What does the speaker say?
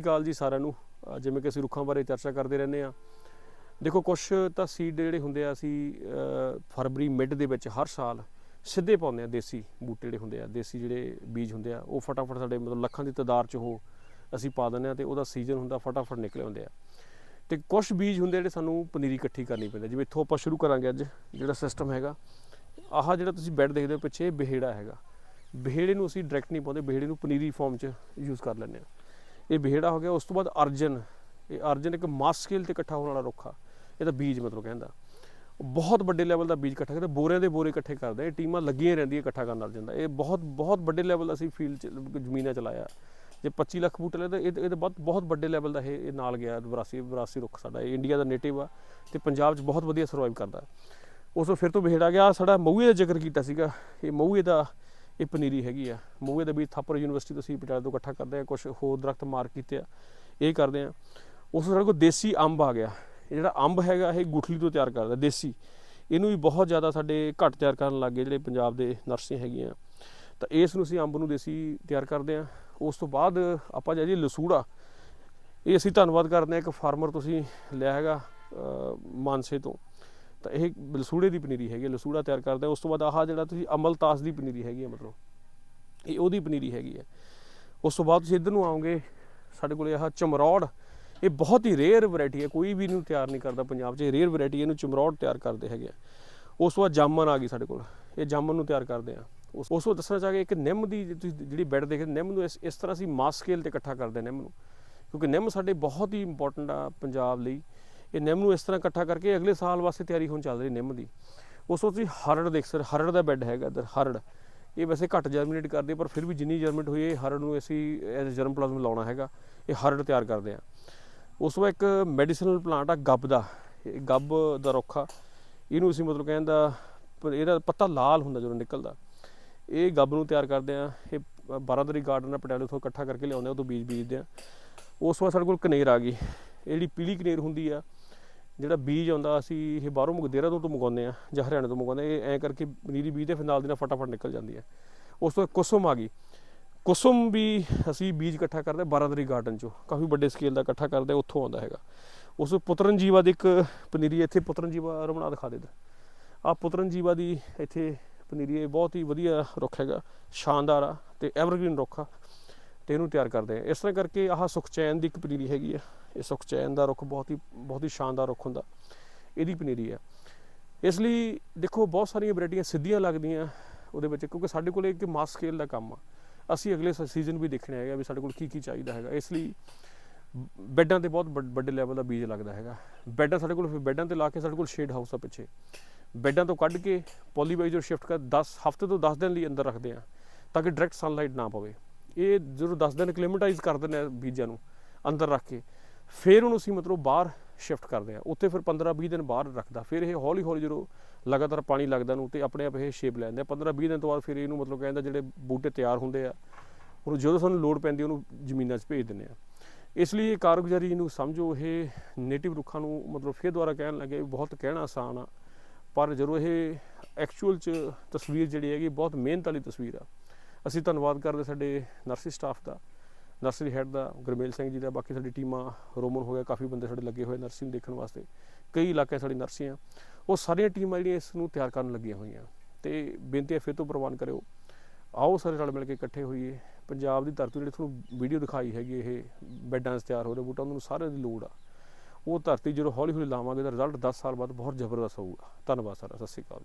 ਕਾਲ ਜੀ ਸਾਰਿਆਂ ਨੂੰ। ਜਿਵੇਂ ਕਿ ਅਸੀਂ ਰੁੱਖਾਂ ਬਾਰੇ ਚਰਚਾ ਕਰਦੇ ਰਹਿੰਦੇ ਆ ਦੇਖੋ ਕੁਝ ਤਾਂ ਸੀਡ ਜਿਹੜੇ ਹੁੰਦੇ ਆ ਅਸੀਂ ਫਰਵਰੀ ਮਿਡ ਦੇ ਵਿੱਚ ਹਰ ਸਾਲ ਸਿੱਧੇ ਪਾਉਂਦੇ ਆ ਦੇਸੀ ਬੂਟੇ ਜਿਹੜੇ ਹੁੰਦੇ ਆ, ਦੇਸੀ ਜਿਹੜੇ ਬੀਜ ਹੁੰਦੇ ਆ, ਉਹ ਫਟਾਫਟ ਸਾਡੇ ਮਤਲਬ ਲੱਖਾਂ ਦੀ ਤਾਦਾਦ ਚ ਉਹ ਅਸੀਂ ਪਾ ਦਿੰਦੇ ਆ ਤੇ ਉਹਦਾ ਸੀਜ਼ਨ ਹੁੰਦਾ ਫਟਾਫਟ ਨਿਕਲੇ ਹੁੰਦੇ ਆ। ਤੇ ਕੁਝ ਬੀਜ ਹੁੰਦੇ ਜਿਹੜੇ ਸਾਨੂੰ ਪਨੀਰੀ ਇਕੱਠੀ ਕਰਨੀ ਪੈਂਦੀ ਜਿਵੇਂ ਇੱਥੋਂ ਆਪਾਂ ਸ਼ੁਰੂ ਕਰਾਂਗੇ ਅੱਜ ਜਿਹੜਾ ਸਿਸਟਮ ਹੈਗਾ, ਆਹ ਜਿਹੜਾ ਤੁਸੀਂ ਬੈੱਡ ਦੇਖਦੇ ਹੋ ਪਿੱਛੇ ਇਹ ਬਿਹੇੜਾ ਹੈਗਾ। ਬਿਹੇੜੇ ਨੂੰ ਅਸੀਂ ਡਾਇਰੈਕਟ ਨਹੀਂ ਪਾਉਂਦੇ, ਬਿਹੇੜੇ ਨੂੰ ਪਨੀਰੀ ਫਾਰਮ 'ਚ ਯੂਜ਼ ਕਰ ਲੈਂਦੇ ਆ ਇਹ ਬਿਹੇੜਾ ਹੋ ਗਿਆ, ਉਸ ਤੋਂ ਬਾਅਦ ਅਰਜਨ। ਇਹ ਅਰਜਨ ਇੱਕ ਮਾਸ ਸਕੇਲ ਤੇ ਇਕੱਠਾ ਹੋਣ ਵਾਲਾ ਰੁੱਖ ਆ। ਇਹਦਾ ਬੀਜ ਮਤਲਬ ਕਹਿੰਦਾ। ਬਹੁਤ ਵੱਡੇ ਲੈਵਲ ਦਾ ਬੀਜ ਇਕੱਠਾ ਕਰਦਾ, ਬੋਰਿਆਂ ਦੇ ਬੋਰੇ ਇਕੱਠੇ ਕਰਦਾ, ਇਹ ਟੀਮਾਂ ਲੱਗੀਆਂ ਰਹਿੰਦੀਆਂ ਇਕੱਠਾ ਕਰਨ ਨਾਲ ਜਾਂਦਾ ਇਹ ਬਹੁਤ ਬਹੁਤ ਵੱਡੇ ਲੈਵਲ ਦਾ ਅਸੀਂ ਫੀਲਡ ਚ, ਜ਼ਮੀਨਾਂ ਚਲਾਇਆ। ਜੇ 25 ਲੱਖ ਬੂਟੇ ਲਏ ਇਹ ਇਹ ਤਾਂ ਬਹੁਤ ਬਹੁਤ ਵੱਡੇ ਲੈਵਲ ਦਾ ਇਹ ਇਹ ਨਾਲ ਗਿਆ, ਵਿਰਾਸੀ ਵਿਰਾਸੀ ਰੁੱਖ ਸਾਡਾ। ਇਹ ਇੰਡੀਆ ਦਾ ਨੇਟਿਵ ਆ ਤੇ ਪੰਜਾਬ 'ਚ ਬਹੁਤ ਵਧੀਆ ਸਰਵਾਈਵ ਕਰਦਾ। ਉਸ ਤੋਂ ਫਿਰ ਤੋਂ ਬਿਹੇੜਾ ਗਿਆ, ਸਾਡਾ ਮਊਏ ਦਾ ਜ਼ਿਕਰ ਕੀਤਾ ਸੀਗਾ। ਇਹ ਮਹੂਏ ਦਾ ਇਹ ਪਨੀਰੀ ਹੈਗੀ ਆ। ਮਹੂਏ ਦਾ ਬੀਜ ਥਾਪਰ ਯੂਨੀਵਰਸਿਟੀ ਤੋਂ ਅਸੀਂ ਪਟਿਆਲੇ ਤੋਂ ਇਕੱਠਾ ਕਰਦੇ ਆ ਕੁਝ ਹੋਰ ਦਰਖਤ ਮਾਰ ਕੀਤੇ ਆ, ਇਹ ਕਰਦੇ ਆ। ਉਸ ਤੋਂ ਸਾਡੇ ਕੋਲ ਦੇਸੀ ਅੰਬ ਆ ਗਿਆ। ਇਹ ਜਿਹੜਾ ਅੰਬ ਹੈਗਾ, ਇਹ ਗੁਠਲੀ ਤੋਂ ਤਿਆਰ ਕਰਦਾ, ਦੇਸੀ। ਇਹਨੂੰ ਵੀ ਬਹੁਤ ਜ਼ਿਆਦਾ ਸਾਡੇ ਘੱਟ ਤਿਆਰ ਕਰਨ ਲੱਗੇ ਜਿਹੜੇ ਪੰਜਾਬ ਦੇ ਨਰਸਰੀਆਂ ਹੈਗੀਆਂ। ਤਾਂ ਇਸ ਨੂੰ ਅਸੀਂ ਅੰਬ ਨੂੰ ਦੇਸੀ ਤਿਆਰ ਕਰਦੇ ਆ। ਉਸ ਤੋਂ ਬਾਅਦ ਆਪਾਂ ਜਾਈਏ ਲਸੂੜਾ। ਇਹ ਅਸੀਂ ਧੰਨਵਾਦ ਕਰਦੇ ਆ, ਇੱਕ ਫਾਰਮਰ ਤੁਸੀਂ ਲਿਆ ਹੈਗਾ ਮਾਨਸੇ ਤੋਂ। ਤਾਂ ਇਹ ਲਸੂੜੇ ਦੀ ਪਨੀਰੀ ਹੈਗੀ ਹੈ, ਲਸੂੜਾ ਤਿਆਰ ਕਰਦੇ ਉਸ ਤੋਂ ਬਾਅਦ ਆਹ ਜਿਹੜਾ ਤੁਸੀਂ ਅਮਲਤਾਸ ਦੀ ਪਨੀਰੀ ਹੈਗੀ ਹੈ ਮਤਲਬ ਇਹ ਉਹਦੀ ਪਨੀਰੀ ਹੈਗੀ ਹੈ। ਉਸ ਤੋਂ ਬਾਅਦ ਤੁਸੀਂ ਇੱਧਰ ਨੂੰ ਆਓਗੇ ਸਾਡੇ ਕੋਲੇ ਆਹ ਚਮਰੌੜ ਇਹ ਬਹੁਤ ਹੀ ਰੇਅਰ ਵੈਰਾਈਟੀ ਹੈ। ਕੋਈ ਵੀ ਇਹਨੂੰ ਤਿਆਰ ਨਹੀਂ ਕਰਦਾ ਪੰਜਾਬ 'ਚ ਇਹ ਰੇਅਰ ਵੈਰਾਈਟੀ ਇਹਨੂੰ ਚਮਰੌੜ ਤਿਆਰ ਕਰਦੇ ਹੈਗੇ ਆ। ਉਸ ਤੋਂ ਬਾਅਦ ਜਾਮਨ ਆ ਗਈ ਸਾਡੇ ਕੋਲ। ਇਹ ਜਾਮਨ ਨੂੰ ਤਿਆਰ ਕਰਦੇ ਆ। ਉਸ ਉਸ ਤੋਂ ਦੱਸਣਾ ਚਾਹਾਂਗੇ ਇੱਕ ਨਿੰਮ ਦੀ ਜੇ ਤੁਸੀਂ ਜਿਹੜੀ ਬੈੱਡ ਦੇਖਦੇ ਨਿੰਮ ਨੂੰ ਇਸ ਇਸ ਤਰ੍ਹਾਂ ਅਸੀਂ ਮਾਸ ਸਕੇਲ ਤੇ ਇਕੱਠਾ ਕਰਦੇ ਨਿੰਮ ਨੂੰ। ਕਿਉਂਕਿ ਨਿੰਮ ਸਾਡੇ ਬਹੁਤ ਹੀ ਇੰਪੋਰਟੈਂਟ ਆ ਪੰਜਾਬ ਲਈ। ਇਹ ਨਿੰਮ ਨੂੰ ਇਸ ਤਰ੍ਹਾਂ ਇਕੱਠਾ ਕਰਕੇ ਅਗਲੇ ਸਾਲ ਵਾਸਤੇ ਤਿਆਰੀ ਹੋਣ ਚੱਲ ਰਹੀ ਨਿੰਮ ਦੀ। ਉਸ ਤੋਂ ਤੁਸੀਂ ਹਰੜ ਦੇਖ ਸਰ, ਹਰੜ ਦਾ ਬੈੱਡ ਹੈਗਾ ਇੱਧਰ, ਹਰੜ। ਇਹ ਵੈਸੇ ਘੱਟ ਜਰਮੀਨੇਟ ਕਰਦੇ ਪਰ ਫਿਰ ਵੀ ਜਿੰਨੀ ਜਰਮੀਨੇਟ ਹੋਈ ਹੈ ਇਹ ਹਰੜ ਨੂੰ ਅਸੀਂ ਐਜ਼ ਜਰਮ ਪਲਾਜ਼ਮ ਲਾਉਣਾ ਹੈਗਾ, ਇਹ ਹਰੜ ਤਿਆਰ ਕਰਦੇ ਆ। ਉਸ ਤੋਂ ਬਾਅਦ ਇੱਕ ਮੈਡੀਸਨਲ ਪਲਾਂਟ ਆ, ਗੱਬ ਦਾ। ਇਹ ਗੱਬ ਦਾ ਰੁੱਖ, ਇਹਨੂੰ ਅਸੀਂ ਮਤਲਬ ਕਹਿੰਦਾ ਪਰ ਇਹਦਾ ਪੱਤਾ ਲਾਲ ਹੁੰਦਾ ਜਦੋਂ ਨਿਕਲਦਾ। ਇਹ ਗੱਬ ਨੂੰ ਤਿਆਰ ਕਰਦੇ ਆ, ਇਹ ਬਾਰਾਦਰੀ ਗਾਰਡਨ ਆ, ਪਟਿਆਲੇ ਤੋਂ ਇਕੱਠਾ ਕਰਕੇ ਲਿਆਉਂਦੇ ਆ, ਉਹ ਤੋਂ ਬੀਜ ਬੀਜਦੇ ਆ। ਉਸ ਤੋਂ ਬਾਅਦ ਸਾਡੇ ਕੋਲ ਕਨੇਰ ਆ ਗਈ। ਇਹ ਜਿਹੜੀ ਪੀਲੀ ਕਨੇਰ ਹੁੰਦੀ ਆ ਜਿਹੜਾ ਬੀਜ ਆਉਂਦਾ, ਅਸੀਂ ਇਹ ਬਾਹਰੋਂ ਮੁਗ, ਦੇਹਰਾਦੂਨ ਤੋਂ ਮੰਗਵਾਉਂਦੇ ਆ ਜਾਂ ਹਰਿਆਣਾ ਤੋਂ ਮੰਗਵਾਉਂਦੇ ਇਹ ਐਂ ਕਰਕੇ ਪਨੀਰੀ ਬੀਜਦੇ ਫਿਰ ਨਾਲ ਦੀ ਨਾਲ ਫਟਾਫਟ ਨਿਕਲ ਜਾਂਦੀ ਹੈ। ਉਸ ਤੋਂ ਬਾਅਦ ਕੁਸੁਮ ਆ ਗਈ। ਕੁਸੁਮ ਵੀ ਅਸੀਂ ਬੀਜ ਇਕੱਠਾ ਕਰਦੇ ਬਾਰਾਦਰੀ ਗਾਰਡਨ ਚੋਂ, ਕਾਫੀ ਵੱਡੇ ਸਕੇਲ ਦਾ ਇਕੱਠਾ ਕਰਦੇ ਉੱਥੋਂ ਆਉਂਦਾ ਹੈਗਾ। ਉਸ ਤੋਂ ਪੁੱਤਰਨ ਜੀਵਾ ਦੀ ਇੱਕ ਪਨੀਰੀ ਇੱਥੇ ਪੁੱਤਰਨ ਜੀਵਾ ਰਮਣਾ ਦਿਖਾ ਦੇ ਆ ਪੁੱਤਰਨ ਜੀਵਾ ਦੀ ਇੱਥੇ ਪਨੀਰੀ ਇਹ ਬਹੁਤ ਹੀ ਵਧੀਆ ਰੁੱਖ ਹੈਗਾ, ਸ਼ਾਨਦਾਰ ਆ ਤੇ ਐਵਰਗ੍ਰੀਨ ਰੁੱਖ ਆ। ਤੇ ਇਹਨੂੰ ਤਿਆਰ ਕਰਦੇ ਆ। ਇਸ ਤਰ੍ਹਾਂ ਕਰਕੇ ਆਹ ਸੁਖਚੈਨ ਦੀ ਇੱਕ ਪਨੀਰੀ ਹੈਗੀ ਆ। ਇਹ ਸੁਖਚੈਨ ਦਾ ਰੁੱਖ ਬਹੁਤ ਹੀ ਬਹੁਤ ਹੀ ਸ਼ਾਨਦਾਰ ਰੁੱਖ ਹੁੰਦਾ। ਇਹਦੀ ਪਨੀਰੀ ਆ। ਇਸ ਲਈ ਦੇਖੋ, ਬਹੁਤ ਸਾਰੀਆਂ ਵੈਰਾਈਟੀਆਂ ਸਿੱਧੀਆਂ ਲੱਗਦੀਆਂ ਉਹਦੇ ਵਿੱਚ, ਕਿਉਂਕਿ ਸਾਡੇ ਕੋਲ ਇੱਕ ਮਾਸ ਸਕੇਲ ਦਾ ਕੰਮ ਆ। ਅਸੀਂ ਅਗਲੇ ਸੀਜ਼ਨ ਵੀ ਦੇਖਣਾ ਹੈਗਾ ਵੀ ਸਾਡੇ ਕੋਲ ਕੀ ਕੀ ਚਾਹੀਦਾ ਹੈਗਾ। ਇਸ ਲਈ ਬੈੱਡਾਂ ਤੇ ਬਹੁਤ ਵੱਡ- ਵੱਡੇ ਲੈਵਲ ਦਾ ਬੀਜ ਲੱਗਦਾ ਹੈਗਾ। ਬੈੱਡਾਂ ਸਾਡੇ ਕੋਲ, ਫਿਰ ਬੈੱਡਾਂ ਤੇ ਲਾ ਕੇ ਸਾਡੇ ਕੋਲ ਸ਼ੇਡ ਹਾਊਸ ਆ ਪਿੱਛੇ। ਬੈੱਡਾਂ ਤੋਂ ਕੱਢ ਕੇ ਪੋਲੀਬਾਈਜ਼ਰ ਸ਼ਿਫਟ ਕਰ 10 ਹਫ਼ਤੇ ਤੋਂ 10 ਦਿਨ ਲਈ ਅੰਦਰ ਰੱਖਦੇ ਆ, ਤਾਂ ਕਿ ਡਾਇਰੈਕਟ ਸਨਲਾਈਟ ਨਾ ਪਵੇ। ਇਹ ਜਦੋਂ 10 ਦਿਨ ਕਲਿਮੇਟਾਈਜ਼ ਕਰ ਦਿੰਦੇ ਆ ਬੀਜਾਂ ਨੂੰ ਅੰਦਰ ਰੱਖ ਕੇ। ਫਿਰ ਉਹਨੂੰ ਅਸੀਂ ਮਤਲਬ ਬਾਹਰ ਸ਼ਿਫਟ ਕਰਦੇ ਆ। ਉੱਥੇ ਫਿਰ 15 20 ਦਿਨ ਬਾਹਰ ਰੱਖਦਾ। ਫਿਰ ਇਹ ਹੌਲੀ ਹੌਲੀ ਜਦੋਂ ਲਗਾਤਾਰ ਪਾਣੀ ਲੱਗਦਾ ਨੂੰ ਤੇ ਆਪਣੇ ਆਪ ਇਹ ਸ਼ੇਪ ਲੈਂਦੇ ਆ। 15 20 ਦਿਨ ਤੋਂ ਬਾਅਦ ਫਿਰ ਇਹਨੂੰ ਮਤਲਬ ਕਹਿੰਦਾ ਜਿਹੜੇ ਬੂਟੇ ਤਿਆਰ ਹੁੰਦੇ ਆ, ਉਹਨੂੰ ਜਦੋਂ ਸਾਨੂੰ ਲੋੜ ਪੈਂਦੀ ਉਹਨੂੰ ਜ਼ਮੀਨਾਂ 'ਚ ਭੇਜ ਦਿੰਦੇ ਆ। ਇਸ ਲਈ ਇਹ ਕਾਰਗੁਜ਼ਾਰੀ ਨੂੰ ਸਮਝੋ, ਇਹ ਨੇਟਿਵ ਰੁੱਖਾਂ ਨੂੰ ਮਤਲਬ ਫਿਰ ਦੁਬਾਰਾ ਕਹਿਣ ਲੱਗੇ ਬਹੁਤ ਕਹਿਣਾ ਆਸਾਨ ਆ। ਪਰ ਜਦੋਂ ਇਹ ਐਕਚੁਅਲ 'ਚ ਤਸਵੀਰ ਜਿਹੜੀ ਹੈਗੀ, ਬਹੁਤ ਮਿਹਨਤ ਵਾਲੀ ਤਸਵੀਰ ਆ। ਅਸੀਂ ਧੰਨਵਾਦ ਕਰਦੇ ਸਾਡੇ ਨਰਸਰੀ ਸਟਾਫ ਦਾ, ਨਰਸਰੀ ਹੈੱਡ ਦਾ, ਗੁਰਮੇਲ ਸਿੰਘ ਜੀ ਦਾ, ਬਾਕੀ ਸਾਡੀ ਟੀਮਾਂ ਰੋਮਨ ਹੋ ਗਿਆ ਕਾਫੀ ਬੰਦੇ ਸਾਡੇ ਲੱਗੇ ਹੋਏ ਨਰਸਰੀ ਨੂੰ ਦੇਖਣ ਵਾਸਤੇ। ਕਈ ਇਲਾਕੇ ਸਾਡੀ ਨਰਸੀਆਂ ਉਹ ਸਾਰੀਆਂ ਟੀਮਾਂ ਜਿਹੜੀਆਂ ਇਸ ਨੂੰ ਤਿਆਰ ਕਰਨ ਲੱਗੀਆਂ ਹੋਈਆਂ। ਤੇ ਬੇਨਤੀ ਹੈ ਫਿਰ ਤੋਂ ਪ੍ਰਵਾਨ ਕਰਿਓ। ਆਓ ਸਾਰੇ ਰਲ ਮਿਲ ਕੇ ਇਕੱਠੇ ਹੋਈਏ। ਪੰਜਾਬ ਦੀ ਧਰਤੀ ਜਿਹੜੀ ਤੁਹਾਨੂੰ ਵੀਡੀਓ ਦਿਖਾਈ ਹੈਗੀ ਇਹ, ਬੈਡਾਂ 'ਚ ਤਿਆਰ ਹੋ ਰਹੇ ਬੂਟਾ ਉਹਨਾਂ ਨੂੰ ਸਾਰਿਆਂ ਦੀ ਲੋੜ ਆ। ਉਹ ਧਰਤੀ ਜਦੋਂ ਹੌਲੀ ਹੌਲੀ ਲਾਵਾਂਗੇ ਤਾਂ ਰਿਜ਼ਲਟ 10 ਸਾਲ ਬਾਅਦ ਬਹੁਤ ਜ਼ਬਰਦਸਤ ਹੋਊਗਾ। ਧੰਨਵਾਦ ਸਾਰਾ ਸਤਿ ਸ਼੍ਰੀ ਅਕਾਲ।